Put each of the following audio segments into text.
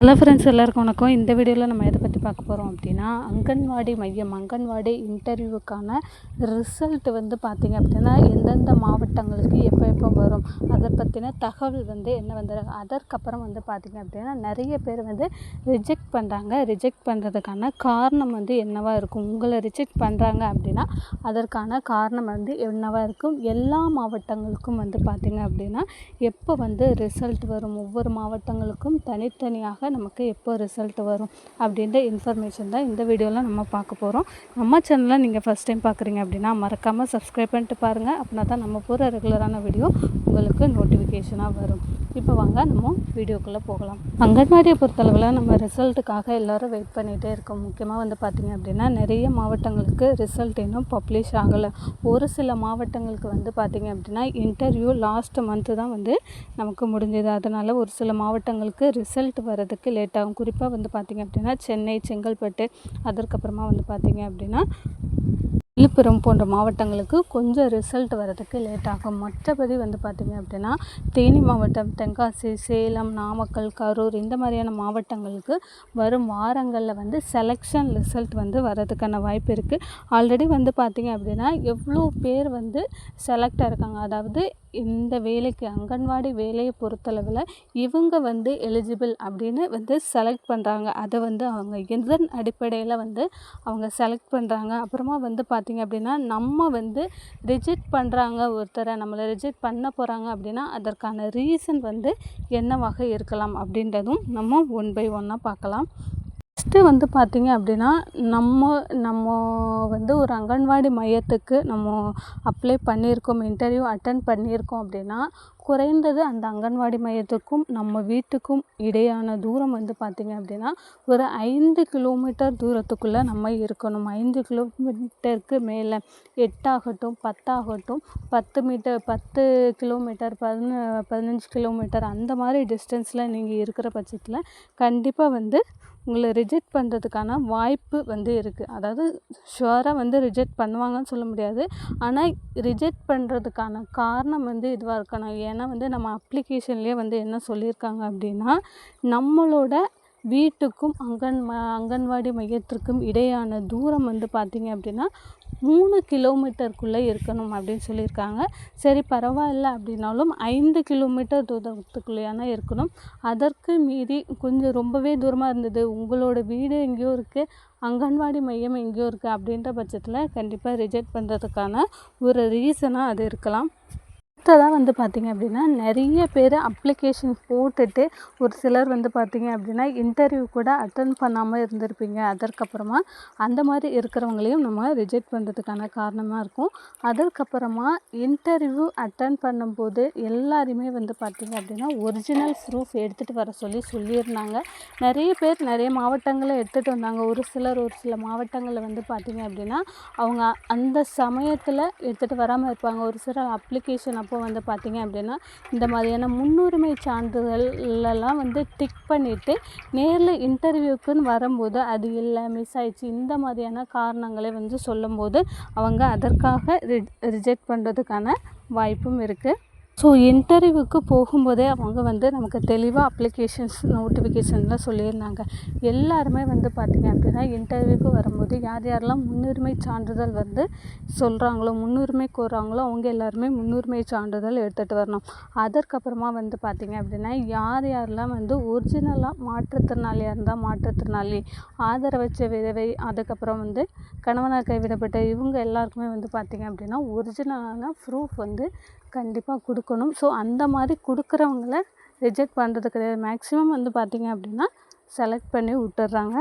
Hello friends எல்லாருக்கும் வணக்கம். இந்த வீடியோவில் நம்ம எதை பற்றி பார்க்க போகிறோம் அப்படின்னா அங்கன்வாடி மையம் அங்கன்வாடி இன்டர்வியூக்கான ரிசல்ட் வந்து பார்த்திங்க அப்படின்னா எந்தெந்த மாவட்டங்களுக்கு எப்போ எப்போ வரும் அதை பற்றின தகவல் வந்து என்ன வந்துடும் அதற்கப்புறம் வந்து பார்த்திங்க அப்படின்னா நிறைய பேர் வந்து ரிஜெக்ட் பண்ணுறாங்க ரிஜெக்ட் பண்ணுறதுக்கான காரணம் வந்து என்னவாக இருக்கும் உங்களை ரிஜெக்ட் பண்ணுறாங்க அப்படின்னா அதற்கான காரணம் வந்து என்னவாக இருக்கும் எல்லா மாவட்டங்களுக்கும் வந்து பார்த்திங்க அப்படின்னா எப்போ வந்து ரிசல்ட் வரும் ஒவ்வொரு மாவட்டங்களுக்கும் தனித்தனியாக நமக்கு எப்போ ரிசல்ட் வரும் அப்படின்ற இன்ஃபர்மேஷன் தான் இந்த வீடியோவில் நம்ம பார்க்க போகிறோம் நம்ம சேனலில் நீங்கள் ஃபஸ்ட் டைம் பார்க்குறீங்க அப்படின்னா மறக்காமல் சப்ஸ்கிரைப் பண்ணிட்டு பாருங்கள் அப்படின்னா தான் நம்ம போகிற ரெகுலரான வீடியோ உங்களுக்கு நோட்டிஃபிகேஷனாக வரும். இப்போ வாங்க நம்ம வீடியோக்குள்ளே போகலாம். அங்கன்வாடியை பொறுத்தளவில் நம்ம ரிசல்ட்டுக்காக எல்லோரும் வெயிட் பண்ணிகிட்டே இருக்கோம். முக்கியமாக வந்து பார்த்திங்க அப்படின்னா நிறைய மாவட்டங்களுக்கு ரிசல்ட் இன்னும் பப்ளிஷ் ஆகலை. ஒரு சில மாவட்டங்களுக்கு வந்து பார்த்திங்க அப்படின்னா இன்டர்வியூ லாஸ்ட் மந்த்து தான் வந்து நமக்கு முடிஞ்சது. அதனால் ஒரு சில மாவட்டங்களுக்கு ரிசல்ட் வரதுக்கு லேட் ஆகும் குறிப்பாக வந்து பார்த்திங்க அப்படின்னா சென்னை செங்கல்பட்டு அதற்கப்புறமா வந்து பார்த்திங்க அப்படின்னா விழுப்புரம் போன்ற மாவட்டங்களுக்கு கொஞ்சம் ரிசல்ட் வரதுக்கு லேட் ஆகும். மற்றபடி வந்து பார்த்திங்க அப்படின்னா தேனி மாவட்டம் தென்காசி சேலம் நாமக்கல் கரூர் இந்த மாதிரியான மாவட்டங்களுக்கு வரும் வாரங்களில் வந்து செலெக்ஷன் ரிசல்ட் வந்து வரதுக்கான வாய்ப்பு இருக்குது ஆல்ரெடி வந்து பார்த்திங்க அப்படின்னா எவ்வளோ பேர் வந்து செலக்ட் இருக்காங்க. அதாவது இந்த வேலைக்கு அங்கன்வாடி வேலையை பொறுத்தளவில் இவங்க வந்து எலிஜிபிள் அப்படின்னு வந்து செலக்ட் பண்ணுறாங்க அதை வந்து அவங்க எதன் அடிப்படையில் வந்து அவங்க செலக்ட் பண்ணுறாங்க அப்புறமா வந்து பார்த்திங்க அப்படின்னா நம்ம வந்து ரிஜெக்ட் பண்ணுறாங்க ஒருத்தரை நம்மளை ரிஜெக்ட் பண்ண போகிறாங்க அப்படின்னா அதற்கான ரீசன் வந்து என்னவாக இருக்கலாம் அப்படின்றதும் நம்ம ஒன் பை ஒன்னாக பார்க்கலாம். ஃபஸ்ட்டு வந்து பார்த்திங்க அப்படின்னா நம்ம நம்ம வந்து ஒரு அங்கன்வாடி மையத்துக்கு நம்ம அப்ளை பண்ணியிருக்கோம் இன்டர்வியூ அட்டன் பண்ணியிருக்கோம் அப்படின்னா குறைந்தது அந்த அங்கன்வாடி மையத்துக்கும் நம்ம வீட்டுக்கும் இடையான தூரம் வந்து பார்த்திங்க அப்படின்னா ஒரு ஐந்து கிலோமீட்டர் தூரத்துக்குள்ளே நம்ம இருக்கணும். ஐந்து கிலோமீட்டருக்கு மேலே எட்டாகட்டும் பத்தாகட்டும் பத்து மீட்டர் பத்து கிலோமீட்டர் பதின பதினஞ்சு கிலோமீட்டர் அந்த மாதிரி டிஸ்டன்ஸில் நீங்கள் இருக்கிற பட்சத்தில் கண்டிப்பாக வந்து உங்களை ரிஜெக்ட் பண்ணுறதுக்கான வாய்ப்பு வந்து இருக்குது அதாவது ஷுவராக வந்து ரிஜெக்ட் பண்ணுவாங்கன்னு சொல்ல முடியாது. ஆனால் ரிஜெக்ட் பண்ணுறதுக்கான காரணம் வந்து இதுவாக இருக்கணும். ஏன்னா வந்து நம்ம அப்ளிகேஷன்லேயே வந்து என்ன சொல்லியிருக்காங்க அப்படின்னா நம்மளோட வீட்டுக்கும் அங்கன் அங்கன்வாடி மையத்திற்கும் இடையான தூரம் வந்து பார்த்திங்க அப்படின்னா மூணு கிலோமீட்டருக்குள்ளே இருக்கணும் அப்படின்னு சொல்லியிருக்காங்க. சரி பரவாயில்ல அப்படின்னாலும் ஐந்து கிலோமீட்டர் தூரத்துக்குள்ளேயான இருக்கணும். அதற்கு மீறி கொஞ்சம் ரொம்பவே தூரமாக இருந்தது. உங்களோட வீடு எங்கேயோ இருக்குது அங்கன்வாடி மையம் எங்கேயோ இருக்குது அப்படின்ற பட்சத்தில் கண்டிப்பாக ரிஜெக்ட் பண்ணுறதுக்கான ஒரு ரீசனாக அது இருக்கலாம். அடுத்ததாக வந்து பார்த்திங்க அப்படின்னா நிறைய பேர் அப்ளிகேஷன் போட்டுட்டு ஒரு சிலர் வந்து பார்த்திங்க அப்படின்னா இன்டர்வியூ கூட அட்டன் பண்ணாமல் இருந்திருப்பீங்க. அதற்கப்புறமா அந்த மாதிரி இருக்கிறவங்களையும் நம்ம ரிஜெக்ட் பண்ணுறதுக்கான காரணமாக இருக்கும். அதற்கப்புறமா இன்டர்வியூ அட்டன் பண்ணும்போது எல்லாருமே வந்து பார்த்திங்க அப்படின்னா ஒரிஜினல் ப்ரூஃப் எடுத்துகிட்டு வர சொல்லி சொல்லியிருந்தாங்க. நிறைய பேர் நிறைய மாவட்டங்களை எடுத்துகிட்டு வந்தாங்க. ஒரு சிலர் ஒரு சில மாவட்டங்களில் வந்து பார்த்திங்க அப்படின்னா அவங்க அந்த சமயத்தில் எடுத்துகிட்டு வராமல் இருப்பாங்க. ஒரு சிலர் அப்ளிகேஷன் அப்போ இப்போ வந்து பார்த்திங்க அப்படின்னா இந்த மாதிரியான முன்னுரிமை சான்றிதழ்லாம் வந்து டிக் பண்ணிவிட்டு நேரில் இன்டர்வியூக்குன்னு வரும்போது அது இல்லை மிஸ் ஆயிடுச்சு இந்த மாதிரியான காரணங்களை வந்து சொல்லும்போது அவங்க அதற்காக ரிஜெக்ட் பண்ணுறதுக்கான வாய்ப்பும் இருக்குது ஸோ இன்டர்வியூவுக்கு போகும்போதே அவங்க வந்து நமக்கு தெளிவாக அப்ளிகேஷன்ஸ் நோட்டிஃபிகேஷன்லாம் சொல்லியிருந்தாங்க. எல்லாருமே வந்து பார்த்திங்க அப்படின்னா இன்டர்வியூக்கு வரும்போது யார் யாரெல்லாம் முன்னுரிமை சான்றிதழ் வந்து சொல்கிறாங்களோ முன்னுரிமை கோருறாங்களோ அவங்க எல்லாருமே முன்னுரிமை சான்றிதழ் எடுத்துகிட்டு வரணும். அதற்கப்புறமா வந்து பார்த்திங்க அப்படின்னா யார் யாரெல்லாம் வந்து ஒரிஜினலாக மாற்றுத்திறனாளியாக இருந்தால் மாற்றுத்திறனாளி ஆதரவச்ச விதவை அதுக்கப்புறம் வந்து கணவனால் கைவிடப்பட்ட இவங்க எல்லாருக்குமே வந்து பார்த்திங்க அப்படின்னா ஒரிஜினலான ப்ரூஃப் வந்து கண்டிப்பாக கொடுக்கணும். ஸோ அந்த மாதிரி கொடுக்குறவங்கள ரிஜெக்ட் பண்ணுறது கிடையாது. மேக்ஸிமம் வந்து பார்த்திங்க அப்படின்னா செலக்ட் பண்ணி விட்டுறாங்க.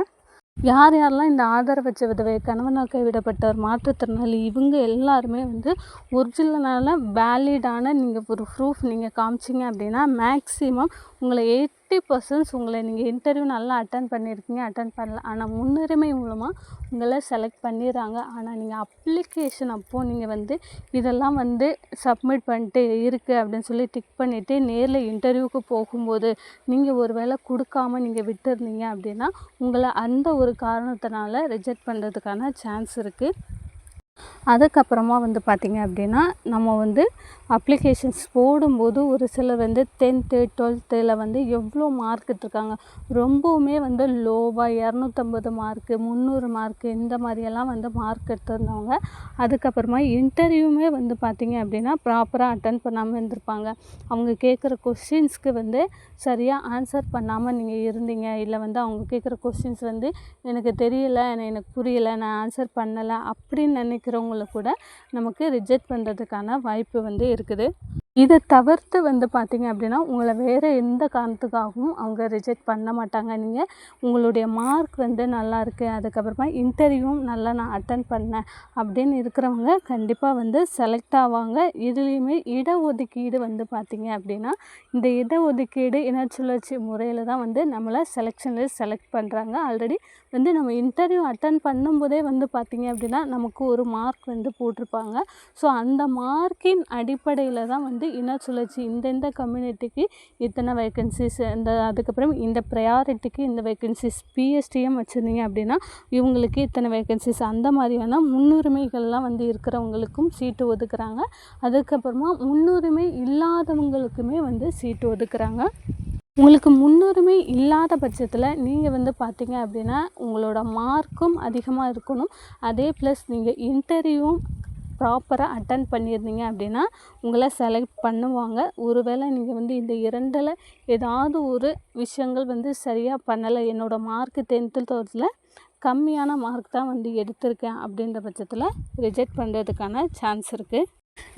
யார் யாரெல்லாம் இந்த ஆதரவற்ற விதவை கணவனால் கைவிடப்பட்டவர் மாற்றுத்திறனாளி இவங்க எல்லாருமே வந்து ஒரிஜினலான வேலிடான நீங்கள் ஒரு ப்ரூஃப் நீங்கள் காமிச்சிங்க அப்படின்னா மேக்ஸிமம் உங்களை எயிட் ஃபிஃப்டி பர்சன்ட்ஸ் உங்களை நீங்கள் இன்டர்வியூ நல்லா அட்டன் பண்ணியிருக்கீங்க அட்டன் பண்ணல. ஆனால் முன்னுரிமை மூலமாக உங்களை செலக்ட் பண்ணிடுறாங்க. ஆனால் நீங்கள் அப்ளிகேஷன் அப்போது நீங்கள் வந்து இதெல்லாம் வந்து சப்மிட் பண்ணிட்டு இருக்குது அப்படின்னு சொல்லி டிக் பண்ணிவிட்டு நேரில் இன்டர்வியூக்கு போகும்போது நீங்கள் ஒரு வேளை கொடுக்காம நீங்கள் விட்டுருந்தீங்க அப்படின்னா உங்களை அந்த ஒரு காரணத்தினால ரிஜெக்ட் பண்ணுறதுக்கான சான்ஸ் இருக்குது அதுக்கப்புறமா வந்து பார்த்திங்க அப்படின்னா நம்ம வந்து அப்ளிகேஷன்ஸ் போடும்போது ஒரு சிலர் வந்து டென்த்து டுவெல்த்தில் வந்து எவ்வளோ மார்க் எடுத்துருக்காங்க. ரொம்பவுமே வந்து லோவாக இரநூத்தம்பது மார்க்கு முந்நூறு மார்க்கு இந்த மாதிரியெல்லாம் வந்து மார்க் எடுத்திருந்தவங்க. அதுக்கப்புறமா இன்டர்வியூமே வந்து பார்த்திங்க அப்படின்னா ப்ராப்பராக அட்டன் பண்ணாமல் இருந்திருப்பாங்க. அவங்க கேட்குற கொஷின்ஸ்க்கு வந்து சரியாக ஆன்சர் பண்ணாமல் நீங்கள் இருந்தீங்க. இல்லை வந்து அவங்க கேட்குற கொஷின்ஸ் வந்து எனக்கு தெரியல எனக்கு புரியலை நான் ஆன்சர் பண்ணலை அப்படின்னு இருக்கிறவங்கள கூட நமக்கு ரிஜெக்ட் பண்ணுறதுக்கான வாய்ப்பு வந்து இருக்குது. இதை தவிர்த்து வந்து பார்த்திங்க அப்படின்னா உங்களை வேறு எந்த காரணத்துக்காகவும் அவங்க ரிஜெக்ட் பண்ண மாட்டாங்க. நீங்கள் உங்களுடைய மார்க் வந்து நல்லா இருக்குது அதுக்கப்புறமா இன்டர்வியூவும் நல்லா நான் அட்டன் பண்ணேன் அப்படின்னு இருக்கிறவங்க கண்டிப்பாக வந்து செலக்ட் ஆவாங்க. இதுலேயுமே இடஒதுக்கீடு வந்து பார்த்திங்க அப்படின்னா இந்த இடஒதுக்கீடு இனச்சுழற்சி முறையில் தான் வந்து நம்மளை செலெக்ஷனில் செலக்ட் பண்ணுறாங்க ஆல்ரெடி வந்து நம்ம இன்டர்வியூ அட்டன் பண்ணும்போதே வந்து பார்த்திங்க அப்படின்னா நமக்கு ஒரு மார்க் வந்து போட்டிருப்பாங்க. ஸோ அந்த மார்க்கின் அடிப்படையில் தான் வந்து இன சுழற்சி இந்தந்த கம்யூனிட்டிக்கு இத்தனை வேக்கன்சிஸ் இந்த அதுக்கப்புறம் இந்த ப்ரையாரிட்டிக்கு இந்த வேக்கன்சிஸ் பிஎஸ்டிஎம் வச்சுருந்தீங்க அப்படின்னா இவங்களுக்கு இத்தனை வேக்கன்சிஸ் அந்த மாதிரியான முன்னுரிமைகள்லாம் வந்து இருக்கிறவங்களுக்கும் சீட்டு ஒதுக்குறாங்க. அதுக்கப்புறமா முன்னுரிமை இல்லாதவங்களுக்குமே வந்து சீட்டு ஒதுக்குறாங்க. உங்களுக்கு முன்னுரிமை இல்லாத பட்சத்தில் நீங்கள் வந்து பார்த்தீங்க அப்படின்னா உங்களோட மார்க்கும் அதிகமாக இருக்கணும். அதே ப்ளஸ் நீங்கள் இன்டர்வியூவும் ப்ராப்பராக அட்டன் பண்ணியிருந்தீங்க அப்படின்னா உங்களை செலக்ட் பண்ணுவாங்க. ஒருவேளை நீங்கள் வந்து இந்த இரண்டில் ஏதாவது ஒரு விஷயங்கள் வந்து சரியாக பண்ணலை. என்னோடய மார்க்கு டென்த்து டுவெல்த்தில் கம்மியான மார்க் தான் வந்து எடுத்திருக்கேன் அப்படின்ற பட்சத்தில் ரிஜெக்ட் பண்ணுறதுக்கான சான்ஸ் இருக்குது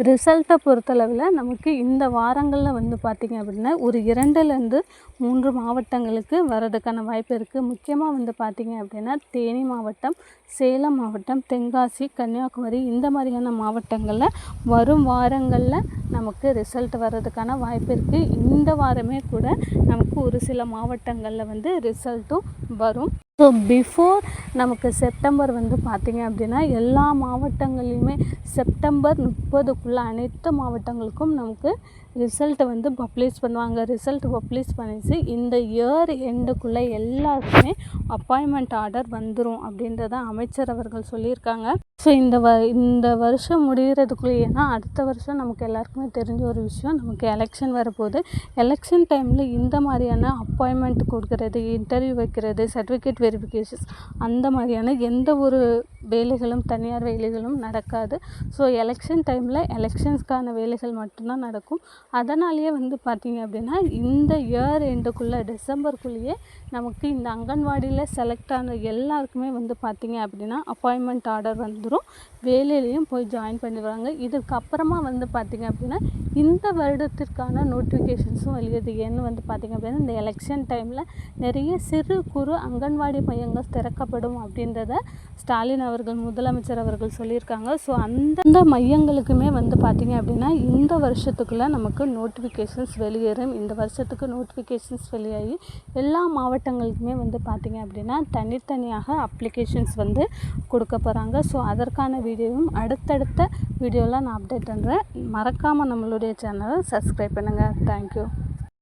ரிசல்ட்டை பொறுத்தளவில் நமக்கு இந்த வாரங்களில் வந்து பார்த்திங்க அப்படின்னா ஒரு இரண்டுலேருந்து மூன்று மாவட்டங்களுக்கு வர்றதுக்கான வாய்ப்பு இருக்குது. முக்கியமாக வந்து பார்த்திங்க அப்படின்னா தேனி மாவட்டம் சேலம் மாவட்டம் தென்காசி கன்னியாகுமரி இந்த மாதிரியான மாவட்டங்களில் வரும் வாரங்களில் நமக்கு ரிசல்ட் வர்றதுக்கான வாய்ப்பு இருக்குது. இந்த வாரமே கூட நமக்கு ஒரு சில மாவட்டங்களில் வந்து ரிசல்ட்டும் வரும். ஸோ பிஃபோர் நமக்கு செப்டம்பர் வந்து பார்த்திங்க அப்படின்னா எல்லா மாவட்டங்கள்லையுமே செப்டம்பர் முப்பதுக்குள்ளே அனைத்து மாவட்டங்களுக்கும் நமக்கு ரிசல்ட்டை வந்து பப்ளிஷ் பண்ணுவாங்க. ரிசல்ட் பப்ளிஷ் பண்ணிச்சு. இந்த இயர் எண்டுக்குள்ளே எல்லாருக்குமே அப்பாயின்மெண்ட் ஆர்டர் வந்துடும் அப்படின்றத அமைச்சர் அவர்கள் சொல்லியிருக்காங்க. ஸோ இந்த வ இந்த வருஷம் முடிகிறதுக்குள்ளே அடுத்த வருஷம் நமக்கு எல்லாருக்குமே தெரிஞ்ச ஒரு விஷயம் நமக்கு எலெக்ஷன் வரப்போகுது. எலெக்ஷன் டைமில் இந்த மாதிரியான அப்பாயின்மெண்ட் கொடுக்கறது இன்டர்வியூ வைக்கிறது சர்டிஃபிகேட் வெரிஃபிகேஷன்ஸ் அந்த மாதிரியான எந்த ஒரு வேலைகளும் தனியார் வேலைகளும் நடக்காது. ஸோ எலெக்ஷன் டைமில் எலெக்ஷன்ஸ்க்கான வேலைகள் மட்டும்தான் நடக்கும். அதனாலேயே வந்து பார்த்திங்க அப்படின்னா இந்த இயர் எண்டுக்குள்ளே டிசம்பருக்குள்ளேயே நமக்கு இந்த அங்கன்வாடியில் செலக்ட் ஆன எல்லாருக்குமே வந்து பார்த்திங்க அப்படின்னா அப்பாயின்மெண்ட் ஆர்டர் வந்து வந்துடும் வேலையிலையும் போய் ஜாயின் பண்ணிடுவாங்க. இதுக்கப்புறமா வந்து பார்த்திங்க அப்படின்னா இந்த வருடத்திற்கான நோட்டிஃபிகேஷன்ஸும் வெளியது ஏன்னு வந்து பார்த்திங்க அப்படின்னா இந்த எலெக்ஷன் டைமில் நிறைய சிறு குறு அங்கன்வாடி மையங்கள் திறக்கப்படும் அப்படின்றத ஸ்டாலின் அவர்கள் முதலமைச்சர் அவர்கள் சொல்லியிருக்காங்க. ஸோ அந்தந்த மையங்களுக்குமே வந்து பார்த்திங்க அப்படின்னா இந்த வருஷத்துக்குள்ளே நமக்கு நோட்டிஃபிகேஷன்ஸ் வெளியேறும். இந்த வருஷத்துக்கு நோட்டிஃபிகேஷன்ஸ் வெளியாகி எல்லா மாவட்டங்களுக்குமே வந்து பார்த்திங்க அப்படின்னா தனித்தனியாக அப்ளிகேஷன்ஸ் வந்து கொடுக்க போகிறாங்க ஸோ அதற்கான வீடியோவும் அடுத்தடுத்த வீடியோவில் நான் அப்டேட் பண்ணுறேன் மறக்காமல் நம்மளுடைய சேனலை சப்ஸ்கிரைப் பண்ணுங்கள் தேங்க்யூ